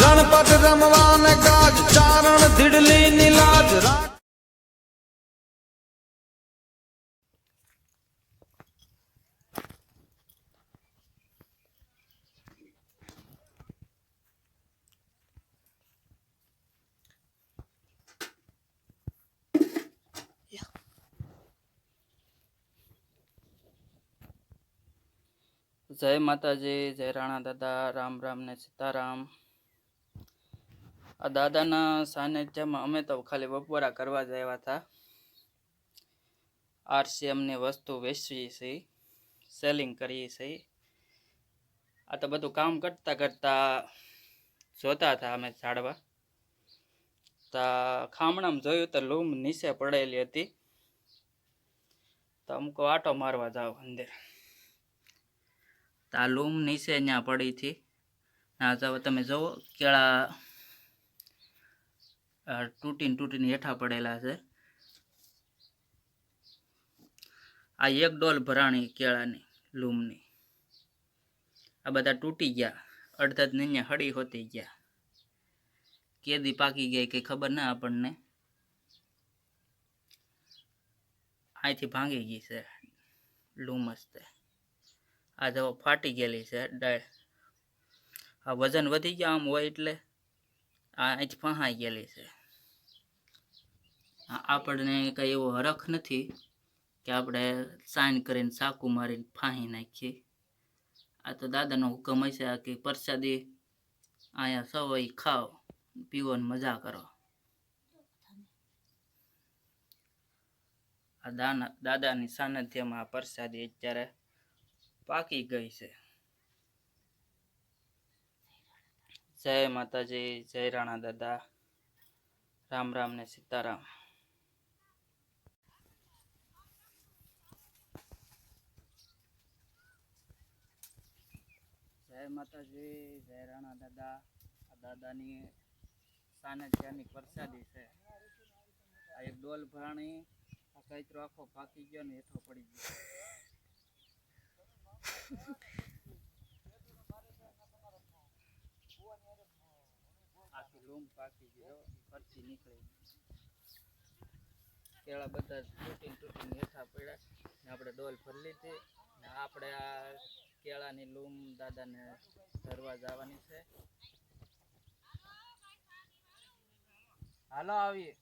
રણપટ રમવાને ગાજ ચારણ ધીડલી નીલાજ રાખ જય માતાજી, જય રાણા દાદા, રામ રામ ને સીતારામ. આ દાદાના સાનિધ્યમાં અમે તો ખાલી બપોરા કરવા જ આવ્યા હતા. આરસીએમની વસ્તુ વેચવી છે સેલિંગ કરીએ છે. આ તો બધું કામ કરતા કરતા જોતા હતા અમે ઝાડવા. તા ખામણામાં જોયું તો લૂમ નીચે પડેલી હતી. તો અમુક આટો મારવા જાવ અંદર. તો આ લૂમ નીચે અહીંયા પડી હતી જાવ તમે જુઓ કેળા તૂટીને તૂટીને હેઠા પડેલા છે. આ એક ડોલ ભરાણી કેળાની લૂમની. આ બધા તૂટી ગયા. અડધા જ અહીંયા હળી હોતી ગયા. કેદી પાકી ગઈ કઈ ખબર ના આપણને. અહીંથી ભાંગી ગઈ છે. લૂમ જ તે. આ જો ફાટી ગયેલી છે ડાળ આ વજન વધી ગયા આમ હોય એટલે આ અહીંથી ફહાઈ ગયેલી છે. આપણને કંઈ એવો હરખ નથી કે આપણે સાઈન કરીને સાકું મારીને ફાંહી નાખીએ. આ તો દાદાનો હુકમ હશે આ કે પ્રસાદી અહીંયા સવાઈ ખાઓ પીવો ને મજા કરો. આ દાના, દાદાની સાનિધ્યમાં આ પ્રસાદી અત્યારે પાકી ગઈ છે. જય માતાજી, જય રાણા દાદા. રામ રામ ને સીતારામ. જય માતાજી, જય રાણા દાદા. આ દાદાની સાનિધ્યની પ્રસાદી છે. આ એક ડોલ ભરાણી, આ કઈતરો આખો પાકી ગયો ને હેઠો પડી ગયો. આખી લૂમ પાકી ગયો પરથી નીકળી. કેળા બધા તૂટીને તૂટીને હેઠા પડ્યા ને આપણે ડોલ ભરી લીધી ને આપણે આ કેળાની લૂમ દાદાને ધરવા જવાની છે. હાલો આવીએ.